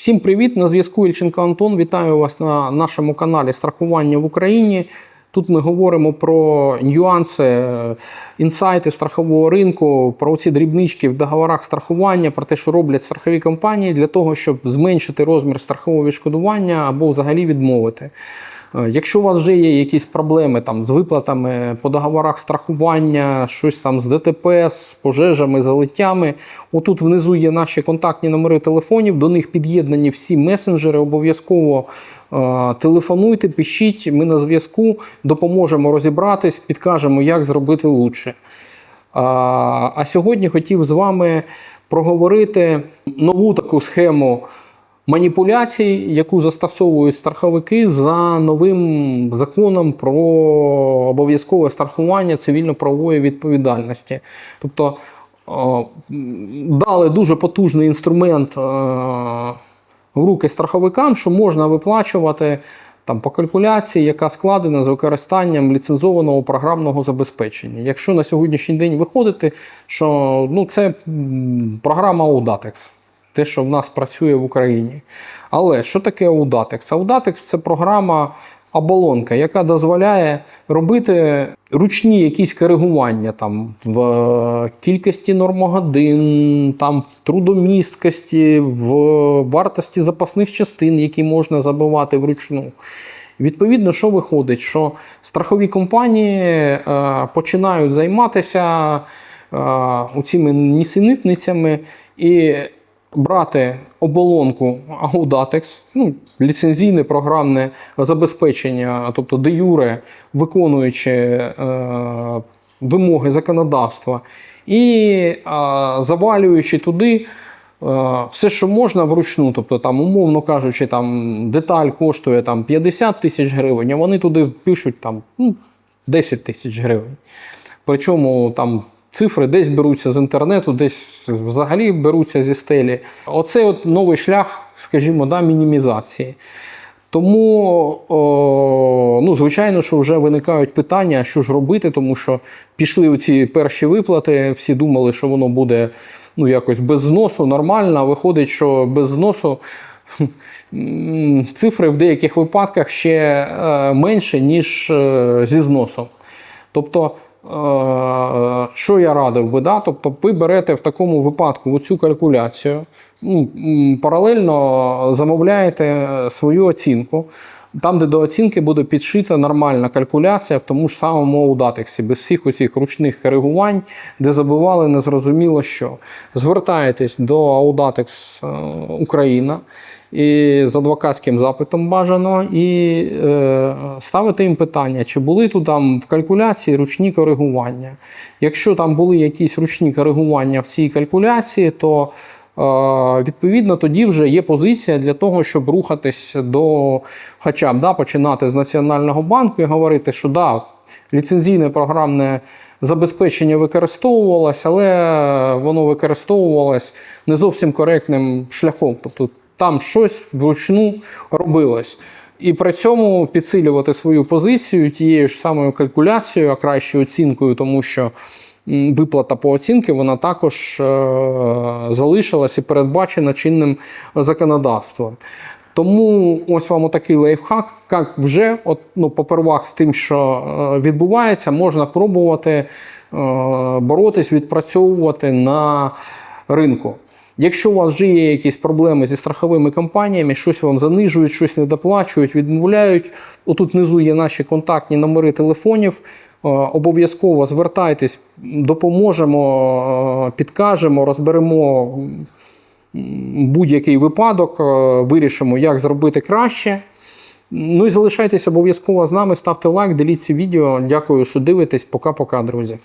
Всім привіт! На зв'язку Ільченко Антон. Вітаю вас на нашому каналі Страхування в Україні. Тут ми говоримо про нюанси, е, інсайти страхового ринку, про ці дрібнички в договорах страхування, про те, що роблять страхові компанії для того, щоб зменшити розмір страхового відшкодування або взагалі відмовити. Е, Якщо у вас вже є якісь проблеми там, з виплатами по договорах страхування, щось там з ДТП, з пожежами, залиттями, отут внизу є наші контактні номери телефонів, до них під'єднані всі месенджери. Обов'язково е, телефонуйте, пишіть, ми на зв'язку, допоможемо розібратись, підкажемо, як зробити лучше. А, а сьогодні хотів з вами проговорити нову таку схему маніпуляцій, яку застосовують страховики за новим законом про обов'язкове страхування цивільно-правової відповідальності. Тобто дали дуже потужний інструмент е, в руки страховикам, що можна виплачувати там, по калькуляції, яка складена з використанням ліцензованого програмного забезпечення. Якщо на сьогоднішній день виходити, що ну, це програма Audatex, те, що в нас працює в Україні. Але що таке Audatex? Audatex це програма. Оболонка, яка дозволяє робити ручні якісь коригування там, в е, кількості нормогодин, там, в трудомісткості, в вартості запасних частин, які можна забивати вручну. Відповідно, що виходить, що страхові компанії е, починають займатися е, цими нісенітницями і брати оболонку Audatex, ну, ліцензійне програмне забезпечення, тобто де юре, виконуючи е, вимоги законодавства, і е, завалюючи туди. е, Все, що можна вручну, тобто там, умовно кажучи, там деталь коштує там 50 тисяч гривень, а вони туди пишуть там, ну, 10 тисяч гривень. Причому там цифри десь беруться з інтернету, десь взагалі беруться зі стелі. Оце от новий шлях, скажімо, да, мінімізації. Тому, о, ну, звичайно, що вже виникають питання, що ж робити, тому що пішли ці перші виплати, всі думали, що воно буде ну, якось без зносу, нормально. Виходить, що без зносу цифри в деяких випадках ще е, менше, ніж е, зі зносом. Тобто, що я радив би, да? тобто ви берете в такому випадку цю калькуляцію, ну, паралельно замовляєте свою оцінку. Там, де до оцінки буде підшита нормальна калькуляція в тому ж самому Audatex, без всіх оцих ручних коригувань, де забивали незрозуміло що. Звертаєтесь до Audatex е, Україна і з адвокатським запитом бажано, і е, ставити їм питання, чи були тут там в калькуляції ручні коригування. Якщо там були якісь ручні коригування в цій калькуляції, то е, відповідно тоді вже є позиція для того, щоб рухатись до хоча б да, починати з Національного банку і говорити, що да, ліцензійне програмне забезпечення використовувалось, але воно використовувалось не зовсім коректним шляхом. Тобто там щось вручну робилось. І при цьому підсилювати свою позицію тією ж самою калькуляцією, а краще оцінкою, тому що виплата по оцінки вона також е- залишилась і передбачена чинним законодавством. Тому ось вам отакий лайфхак, як вже от, ну, попервах з тим, що е, відбувається, можна пробувати е, боротись, відпрацьовувати на ринку. Якщо у вас вже є якісь проблеми зі страховими компаніями, щось вам занижують, щось не доплачують, відмовляють. Отут внизу є наші контактні номери телефонів. Е, Обов'язково звертайтесь, допоможемо, е, підкажемо, розберемо будь-який випадок, е, вирішимо, як зробити краще. Ну і залишайтесь обов'язково з нами, ставте лайк, діліться відео. Дякую, що дивитесь. Пока-пока, друзі.